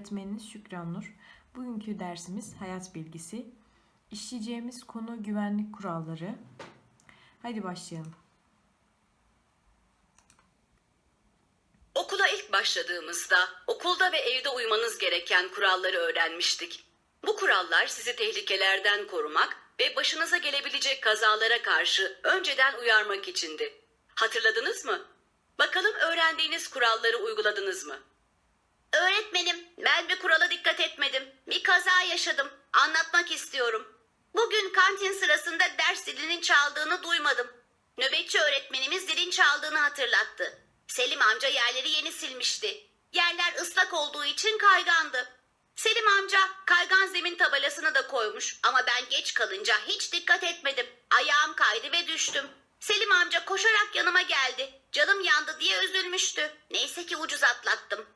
Öğretmeniniz Şükran Nur. Bugünkü dersimiz hayat bilgisi. İşleyeceğimiz konu güvenlik kuralları. Hadi başlayalım. Okula ilk başladığımızda okulda ve evde uymanız gereken kuralları öğrenmiştik. Bu kurallar sizi tehlikelerden korumak ve başınıza gelebilecek kazalara karşı önceden uyarmak içindi. Hatırladınız mı? Bakalım öğrendiğiniz kuralları uyguladınız mı? Öğretmenim, ben bir kurala dikkat etmedim. Bir kaza yaşadım. Anlatmak istiyorum. Bugün kantin sırasında ders zilinin çaldığını duymadım. Nöbetçi öğretmenimiz zilin çaldığını hatırlattı. Selim amca yerleri yeni silmişti. Yerler ıslak olduğu için kaygandı. Selim amca kaygan zemin tabelasını da koymuş ama ben geç kalınca hiç dikkat etmedim. Ayağım kaydı ve düştüm. Selim amca koşarak yanıma geldi. Canım yandı diye üzülmüştü. Neyse ki ucuz atlattım.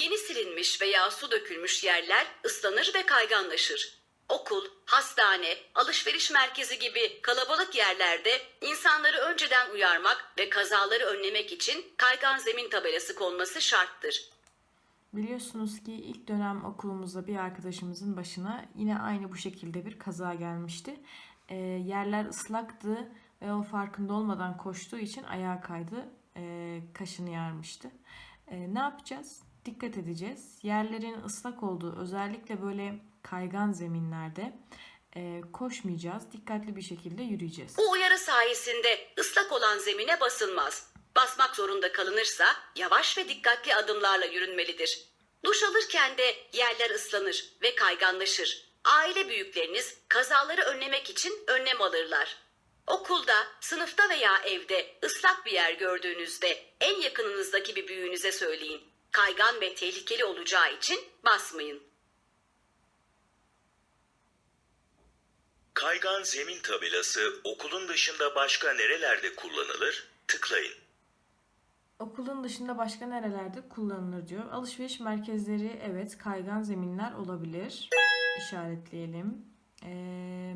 Yeni silinmiş veya su dökülmüş yerler ıslanır ve kayganlaşır. Okul, hastane, alışveriş merkezi gibi kalabalık yerlerde insanları önceden uyarmak ve kazaları önlemek için kaygan zemin tabelası konması şarttır. Biliyorsunuz ki ilk dönem okulumuzda bir arkadaşımızın başına yine aynı bu şekilde bir kaza gelmişti. Ee, yerler ıslaktı ve o farkında olmadan koştuğu için ayağa kaydı, ee, kaşını yarmıştı. Ee, ne yapacağız? Dikkat edeceğiz. Yerlerin ıslak olduğu özellikle böyle kaygan zeminlerde ee, koşmayacağız. Dikkatli bir şekilde yürüyeceğiz. Bu uyarı sayesinde ıslak olan zemine basılmaz. Basmak zorunda kalınırsa yavaş ve dikkatli adımlarla yürünmelidir. Duş alırken de yerler ıslanır ve kayganlaşır. Aile büyükleriniz kazaları önlemek için önlem alırlar. Okulda, sınıfta veya evde ıslak bir yer gördüğünüzde en yakınınızdaki bir büyüğünüze söyleyin. Kaygan ve tehlikeli olacağı için basmayın. Kaygan zemin tabelası okulun dışında başka nerelerde kullanılır? Tıklayın. Okulun dışında başka nerelerde kullanılır diyor. Alışveriş merkezleri evet kaygan zeminler olabilir. İşaretleyelim. Ee,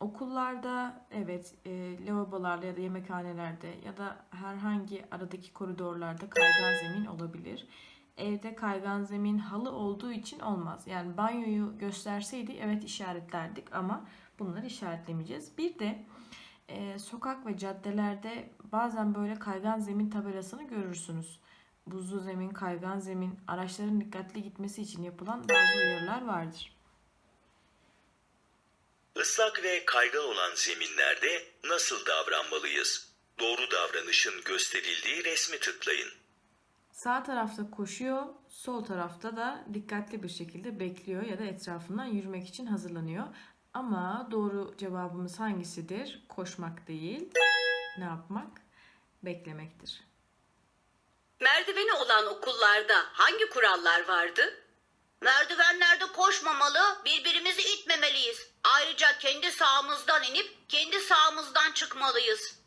okullarda evet e, lavabolarda ya da yemekhanelerde ya da herhangi aradaki koridorlarda kaygan zemin olabilir. Evde kaygan zemin halı olduğu için olmaz. Yani banyoyu gösterseydi evet işaretlerdik ama bunları işaretlemeyeceğiz. Bir de e, sokak ve caddelerde bazen böyle kaygan zemin tabelasını görürsünüz. Buzlu zemin, kaygan zemin, araçların dikkatli gitmesi için yapılan bazı uyarılar vardır. Islak ve kaygan olan zeminlerde nasıl davranmalıyız? Doğru davranışın gösterildiği resmi tıklayın. Sağ tarafta koşuyor, sol tarafta da dikkatli bir şekilde bekliyor ya da etrafından yürümek için hazırlanıyor. Ama doğru cevabımız hangisidir? Koşmak değil. Ne yapmak? Beklemektir. Merdiveni olan okullarda hangi kurallar vardı? Merdivenlerde koşmamalı, birbirimizi itmemeliyiz. Ayrıca kendi sağımızdan inip kendi sağımızdan çıkmalıyız.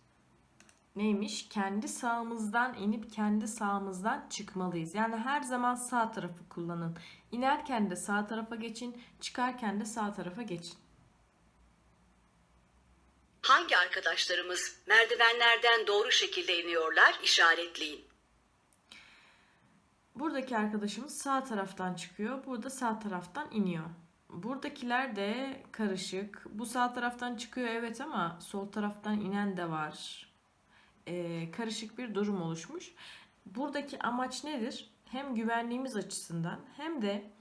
Neymiş? Kendi sağımızdan inip kendi sağımızdan çıkmalıyız. Yani her zaman sağ tarafı kullanın. İnerken de sağ tarafa geçin, çıkarken de sağ tarafa geçin. Hangi arkadaşlarımız merdivenlerden doğru şekilde iniyorlar işaretleyin. Buradaki arkadaşımız sağ taraftan çıkıyor. Burada sağ taraftan iniyor. Buradakiler de karışık. Bu sağ taraftan çıkıyor evet ama sol taraftan inen de var. Ee, karışık bir durum oluşmuş. Buradaki amaç nedir? Hem güvenliğimiz açısından hem de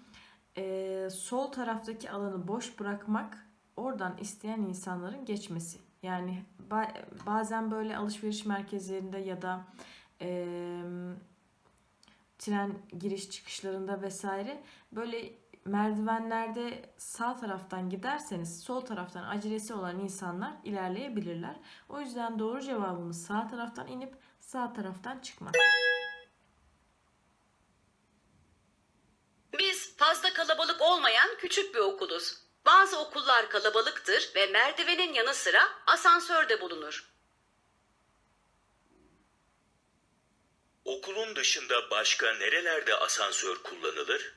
e, sol taraftaki alanı boş bırakmak, oradan isteyen insanların geçmesi. Yani ba- bazen böyle alışveriş merkezlerinde ya da e, tren giriş çıkışlarında vesaire böyle merdivenlerde sağ taraftan giderseniz sol taraftan acelesi olan insanlar ilerleyebilirler. O yüzden doğru cevabımız sağ taraftan inip sağ taraftan çıkmak. Biz fazla kalabalık olmayan küçük bir okuluz. Bazı okullar kalabalıktır ve merdivenin yanı sıra asansör de bulunur. Okulun dışında başka nerelerde asansör kullanılır?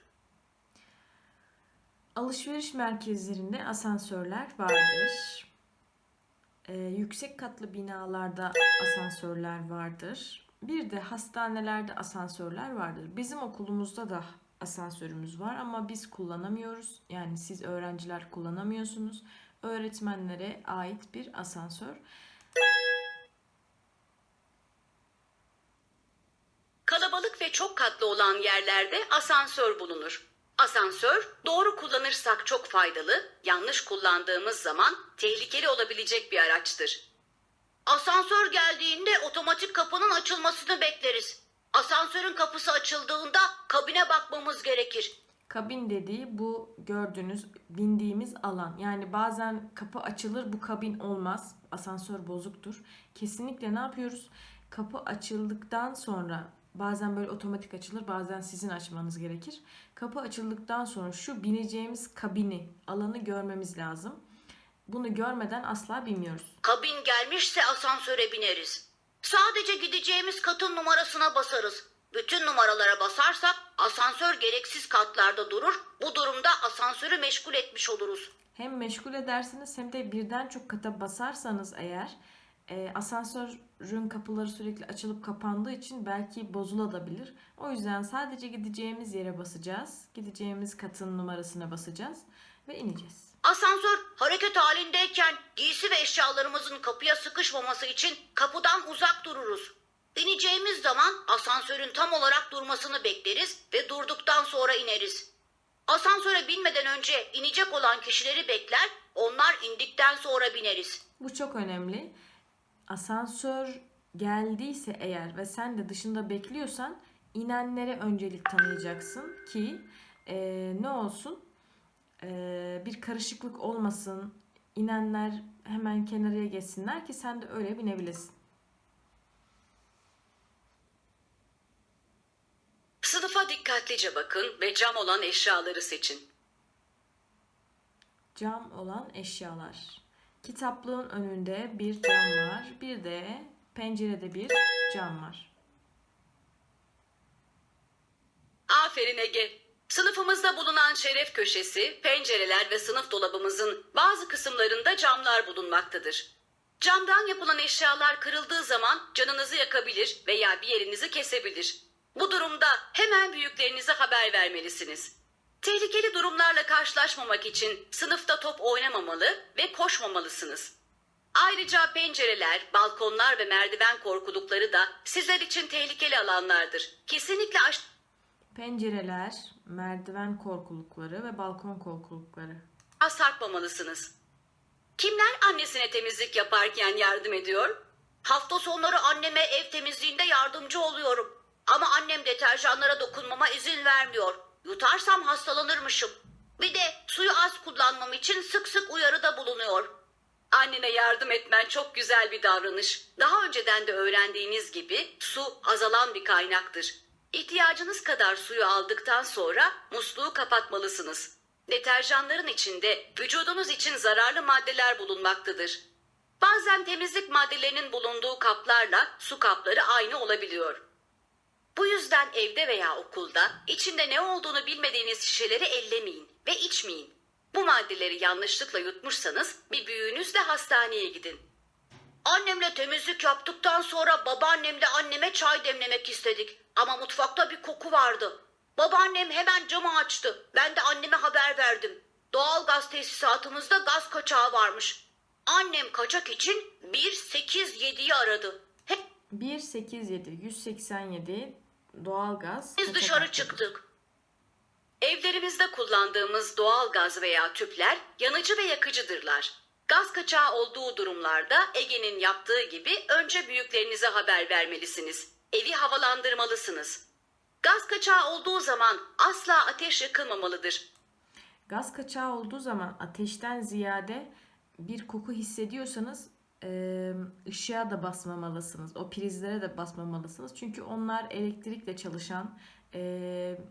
Alışveriş merkezlerinde asansörler vardır. Ee, yüksek katlı binalarda asansörler vardır. Bir de hastanelerde asansörler vardır. Bizim okulumuzda da asansörümüz var ama biz kullanamıyoruz. Yani siz öğrenciler kullanamıyorsunuz. Öğretmenlere ait bir asansör. Kalabalık katlı olan yerlerde asansör bulunur. Asansör doğru kullanırsak çok faydalı, yanlış kullandığımız zaman tehlikeli olabilecek bir araçtır. Asansör geldiğinde otomatik kapının açılmasını bekleriz. Asansörün kapısı açıldığında kabine bakmamız gerekir. Kabin dediği bu gördüğünüz bindiğimiz alan. Yani bazen kapı açılır bu kabin olmaz. Asansör bozuktur. Kesinlikle ne yapıyoruz? Kapı açıldıktan sonra bazen böyle otomatik açılır bazen sizin açmanız gerekir. Kapı açıldıktan sonra şu bineceğimiz kabini alanı görmemiz lazım. Bunu görmeden asla binmiyoruz. Kabin gelmişse asansöre bineriz. Sadece gideceğimiz katın numarasına basarız. Bütün numaralara basarsak asansör gereksiz katlarda durur. Bu durumda asansörü meşgul etmiş oluruz. Hem meşgul edersiniz hem de birden çok kata basarsanız eğer e, asansörün kapıları sürekli açılıp kapandığı için belki bozulabilir. O yüzden sadece gideceğimiz yere basacağız. Gideceğimiz katın numarasına basacağız ve ineceğiz. Asansör hareket halindeyken giysi ve eşyalarımızın kapıya sıkışmaması için kapıdan uzak dururuz. İneceğimiz zaman asansörün tam olarak durmasını bekleriz ve durduktan sonra ineriz. Asansöre binmeden önce inecek olan kişileri bekler, onlar indikten sonra bineriz. Bu çok önemli. Asansör geldiyse eğer ve sen de dışında bekliyorsan inenlere öncelik tanıyacaksın ki e, ne olsun E, bir karışıklık olmasın. İnenler hemen kenarıya geçsinler ki sen de öyle binebilesin. Sınıfa dikkatlice bakın ve cam olan eşyaları seçin. Cam olan eşyalar. Kitaplığın önünde bir cam var. Bir de pencerede bir cam var. Aferin Ege. Sınıfımızda bulunan şeref köşesi, pencereler ve sınıf dolabımızın bazı kısımlarında camlar bulunmaktadır. Camdan yapılan eşyalar kırıldığı zaman canınızı yakabilir veya bir yerinizi kesebilir. Bu durumda hemen büyüklerinize haber vermelisiniz. Tehlikeli durumlarla karşılaşmamak için sınıfta top oynamamalı ve koşmamalısınız. Ayrıca pencereler, balkonlar ve merdiven korkulukları da sizler için tehlikeli alanlardır. Kesinlikle aş Pencereler, merdiven korkulukları ve balkon korkulukları. sarkmamalısınız. Kimler annesine temizlik yaparken yardım ediyor? Hafta sonları anneme ev temizliğinde yardımcı oluyorum. Ama annem deterjanlara dokunmama izin vermiyor. Yutarsam hastalanırmışım. Bir de suyu az kullanmam için sık sık uyarıda bulunuyor. Annene yardım etmen çok güzel bir davranış. Daha önceden de öğrendiğiniz gibi su azalan bir kaynaktır. İhtiyacınız kadar suyu aldıktan sonra musluğu kapatmalısınız. Deterjanların içinde vücudunuz için zararlı maddeler bulunmaktadır. Bazen temizlik maddelerinin bulunduğu kaplarla su kapları aynı olabiliyor. Bu yüzden evde veya okulda içinde ne olduğunu bilmediğiniz şişeleri ellemeyin ve içmeyin. Bu maddeleri yanlışlıkla yutmuşsanız bir büyüğünüzle hastaneye gidin. Annemle temizlik yaptıktan sonra babaannemle anneme çay demlemek istedik. Ama mutfakta bir koku vardı. Babaannem hemen camı açtı. Ben de anneme haber verdim. Doğal gaz tesisatımızda gaz kaçağı varmış. Annem kaçak için 187'yi aradı. Hep 187, 187 doğalgaz. biz dışarı çıktık. Evlerimizde kullandığımız doğal gaz veya tüpler yanıcı ve yakıcıdırlar. Gaz kaçağı olduğu durumlarda Ege'nin yaptığı gibi önce büyüklerinize haber vermelisiniz. Evi havalandırmalısınız. Gaz kaçağı olduğu zaman asla ateş yakılmamalıdır. Gaz kaçağı olduğu zaman ateşten ziyade bir koku hissediyorsanız ışığa da basmamalısınız. O prizlere de basmamalısınız. Çünkü onlar elektrikle çalışan eee,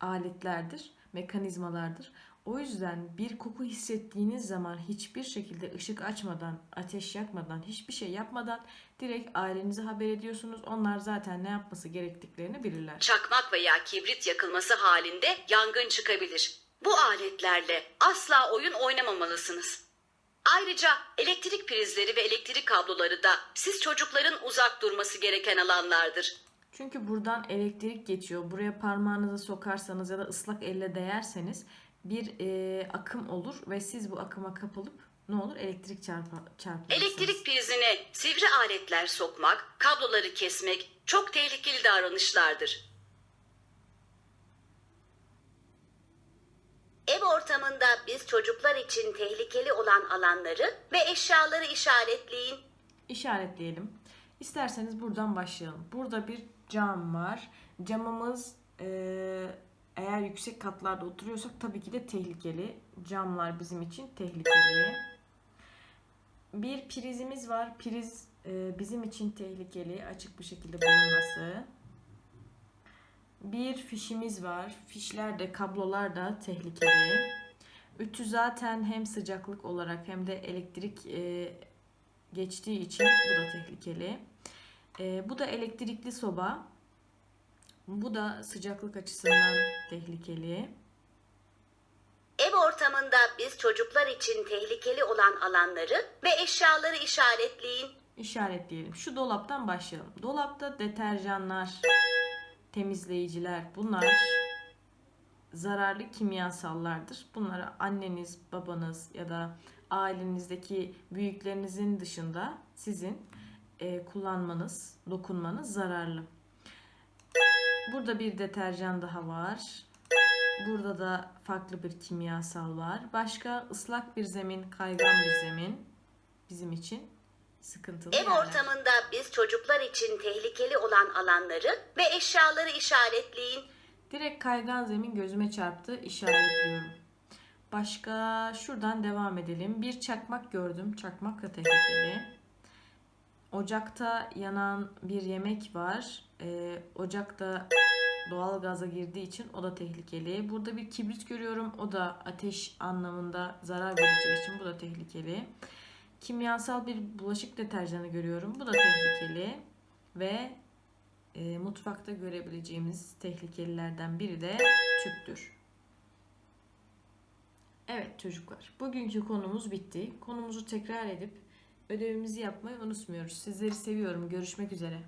aletlerdir, mekanizmalardır. O yüzden bir koku hissettiğiniz zaman hiçbir şekilde ışık açmadan, ateş yakmadan, hiçbir şey yapmadan direkt ailenize haber ediyorsunuz. Onlar zaten ne yapması gerektiklerini bilirler. Çakmak veya kibrit yakılması halinde yangın çıkabilir. Bu aletlerle asla oyun oynamamalısınız. Ayrıca elektrik prizleri ve elektrik kabloları da siz çocukların uzak durması gereken alanlardır. Çünkü buradan elektrik geçiyor. Buraya parmağınızı sokarsanız ya da ıslak elle değerseniz bir e, akım olur ve siz bu akıma kapılıp ne olur? Elektrik çarpa, çarpılırsınız. Elektrik prizine sivri aletler sokmak, kabloları kesmek çok tehlikeli davranışlardır. Ev ortamında biz çocuklar için tehlikeli olan alanları ve eşyaları işaretleyin. işaretleyelim. İsterseniz buradan başlayalım. Burada bir cam var. Camımız eee, eğer yüksek katlarda oturuyorsak tabii ki de tehlikeli. Camlar bizim için tehlikeli. Bir prizimiz var. Priz eee, bizim için tehlikeli. Açık bir şekilde bulunması. Bir fişimiz var. Fişler de kablolar da tehlikeli. Ütü zaten hem sıcaklık olarak hem de elektrik e, geçtiği için bu da tehlikeli. E, bu da elektrikli soba. Bu da sıcaklık açısından tehlikeli. Ev ortamında biz çocuklar için tehlikeli olan alanları ve eşyaları işaretleyin. İşaretleyelim. Şu dolaptan başlayalım. Dolapta deterjanlar, temizleyiciler bunlar zararlı kimyasallardır. Bunları anneniz, babanız ya da ailenizdeki büyüklerinizin dışında sizin e, kullanmanız, dokunmanız zararlı. Burada bir deterjan daha var. Burada da farklı bir kimyasal var. Başka ıslak bir zemin, kaygan bir zemin bizim için sıkıntılı Ev yerler. ortamında biz çocuklar için tehlikeli olan alanları ve eşyaları işaretleyin. Direkt kaygan zemin gözüme çarptı. işaretliyorum. Başka şuradan devam edelim. Bir çakmak gördüm. Çakmak da tehlikeli. Ocakta yanan bir yemek var. Ee, ocakta doğal gaza girdiği için o da tehlikeli. Burada bir kibrit görüyorum. O da ateş anlamında zarar vereceği için bu da tehlikeli. Kimyasal bir bulaşık deterjanı görüyorum. Bu da tehlikeli. Ve e, mutfakta görebileceğimiz tehlikelilerden biri de tüptür. Evet çocuklar, bugünkü konumuz bitti. Konumuzu tekrar edip ödevimizi yapmayı unutmuyoruz. Sizleri seviyorum. Görüşmek üzere.